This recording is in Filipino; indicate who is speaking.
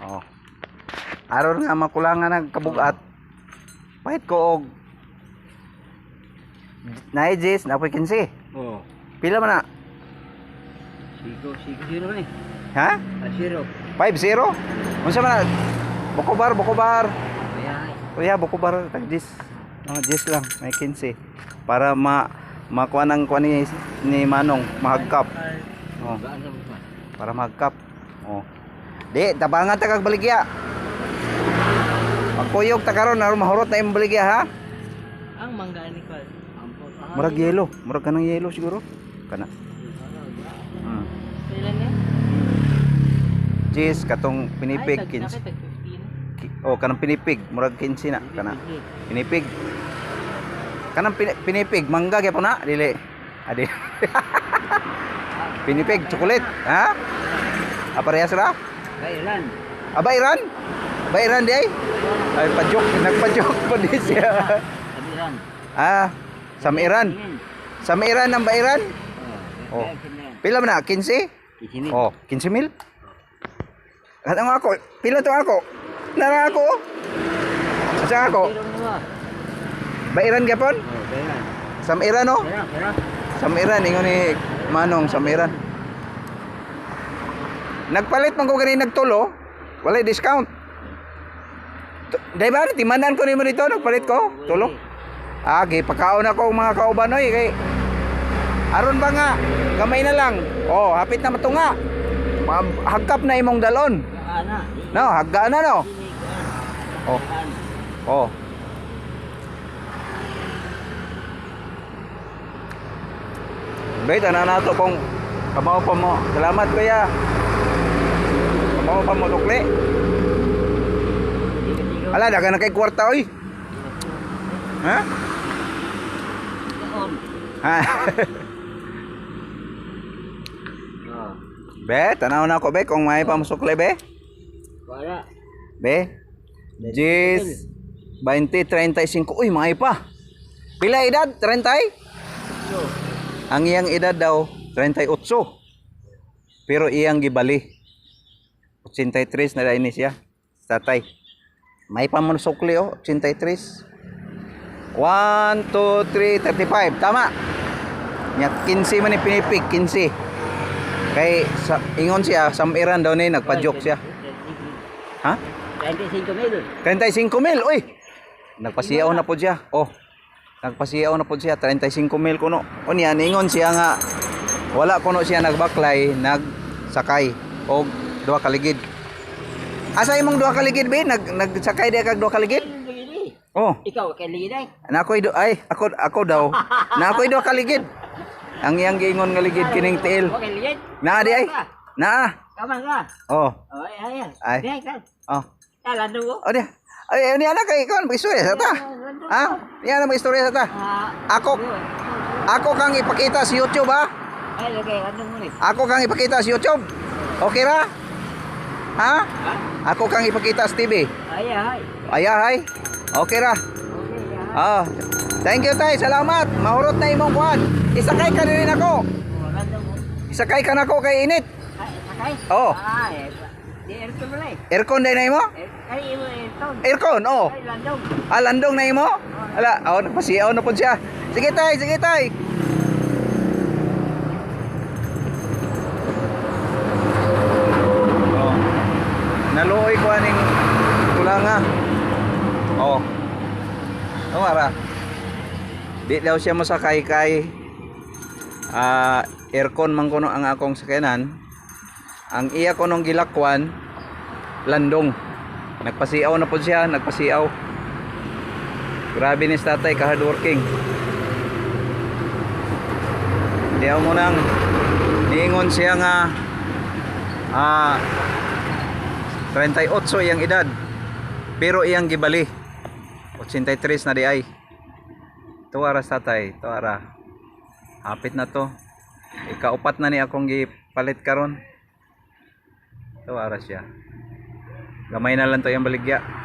Speaker 1: Oh. Aron nga makulangan ng kabugat. Pahit ko og Naay Jis, napoy kinsi.
Speaker 2: Oh.
Speaker 1: Pila man na?
Speaker 2: Sigo, sigo zero ni.
Speaker 1: Ha?
Speaker 2: Ah, zero.
Speaker 1: 5-0? Unsa man na? Bukobar, bukobar.
Speaker 2: Kaya,
Speaker 1: Kuya, bukobar tag Jis. Mga Jis lang, may kinsi. Para ma makuha ng kuha ni, ni Manong, mahagkap. Oh, para mahagkap. Oh. Di, tabangan ta kag baligya. Pagkuyog ta karon aron mahurot na imong baligya ha.
Speaker 2: Ang mangga ni. Ampot.
Speaker 1: Murag yelo, murag kanang yelo siguro. Kana. Hmm.
Speaker 2: Yan?
Speaker 1: Jis katong pinipig
Speaker 2: Ay, tag-
Speaker 1: kins.
Speaker 2: nakita, 15.
Speaker 1: ki- Oh, kanang pinipig, murag 15 na kana. Pinipig. Kanang pini- pinipig, mangga gyapon na, dili. Adi. pinipig, chocolate, ha? Aparehas ra?
Speaker 2: Kailan?
Speaker 1: Aba Iran? Aba Iran di ay? Ay pajok, nagpajok pa di siya.
Speaker 2: Kabiran.
Speaker 1: ah, sa Iran. Sa Iran ang ba Iran?
Speaker 2: Oh.
Speaker 1: Oh. Pila man na? 15?
Speaker 2: Isini.
Speaker 1: Oh, 15 mil? Katang ako, pila to ako? Nara ako. oh. Sa ako,
Speaker 2: Zero mo ba?
Speaker 1: ba Iran gyapon?
Speaker 2: Oh, kailan?
Speaker 1: Sa Iran no?
Speaker 2: Kailan? Kailan?
Speaker 1: Sa Iran ingon ni Manong sa Iran. Nagpalit man ko gani nagtulo, wala discount. Dahil ba, timanan ko nimo dito, nagpalit ko, tulo. Ah, gi pagkaon ako mga kauban oy kay Aron ba nga, gamay na lang. Oh, hapit na matunga. Ma- Hagkap na imong dalon. No, hagga na no. Oh. Oh. Bait ana nato kung kamaw pa mo. Salamat kuya. Kamaw pa mo tukli. Ala daga na kay kwarta oy. Ha? Ha? Be, tanaw na ako be kung may pamusukli be.
Speaker 2: Wala.
Speaker 1: Be. Jis 20 35. Uy, may pa. Pila edad? 30?
Speaker 2: So,
Speaker 1: Ang iyang edad daw 38. Pero iyang gibali. 83 na dahil ni siya. Tatay. May pamusukli oh, 83. 1, 2, 3, 35. Tama. Nya 15 man ni pinipig, 15. Kay sa ingon siya, samiran daw ni nagpa-joke siya. Ha?
Speaker 2: 25 mil.
Speaker 1: 35 mil, uy. Nagpasiyaw na po siya. Oh. Nagpasiyaw na po siya 35 mil kuno. Unya ningon siya nga wala kuno siya nagbaklay, nagsakay og duha ka ligid. Asa imong duha ka ligid be? Nag nagsakay di kag duha ka ligid? Oh.
Speaker 2: Ikaw, kay Liday.
Speaker 1: Na ako'y do ay ako ako daw. Na ako'y duha ka ligid. Ang iyang giingon nga ligid kining tiil.
Speaker 2: Okay.
Speaker 1: Na di ay. Na.
Speaker 2: Kaman ka.
Speaker 1: Oh.
Speaker 2: Oh, ay, ay.
Speaker 1: Ay.
Speaker 2: Ay.
Speaker 1: Oh.
Speaker 2: Kala mo.
Speaker 1: Oh di. Ay, ani ana kay kon istorya sa ta. Ha? Yan ang istorya sa ta.
Speaker 2: Ah,
Speaker 1: Ako Ako kang ipakita sa YouTube ha.
Speaker 2: ay, lagay, ano mo ni?
Speaker 1: Ako kang ipakita sa YouTube. Okay ra? Ha?
Speaker 2: Ha?
Speaker 1: Ako kang ipakita sa TV.
Speaker 2: Ay, ay.
Speaker 1: Ayahay. Okay ra?
Speaker 2: Okay, ay.
Speaker 1: Ah. Thank you tay. Salamat. Mahurot na imong kuan. Isakay ka rin ako.
Speaker 2: Oh.
Speaker 1: Isakay ka na ako kay init.
Speaker 2: Ay, sakay?
Speaker 1: Oo.
Speaker 2: Ay, di aircon mo lang eh.
Speaker 1: Aircon din na imo?
Speaker 2: Ay, aircon.
Speaker 1: Aircon, oh.
Speaker 2: Ay, landong.
Speaker 1: Ah, landong na imo? Ala, oh, nagpasiyaw na po siya. Sige tay, sige tay. Oh. Naluoy ko aning kulanga. Oh. Oh, ara. Di daw siya masakay kay ah aircon man kuno ang akong sakyanan. Ang iya ko nung gilakwan landong. Nagpasiaw na po siya, nagpasiaw. Grabe ni tatay ka hardworking. Diyaw mo nang niingon siya nga ah 38 iyang edad. Pero iyang gibali. 83 na di ay. Tuwara tatay, tuwara. Hapit na to. Ikaupat na ni akong gipalit karon. Tuwara siya. Gamay na lang to yung baligya.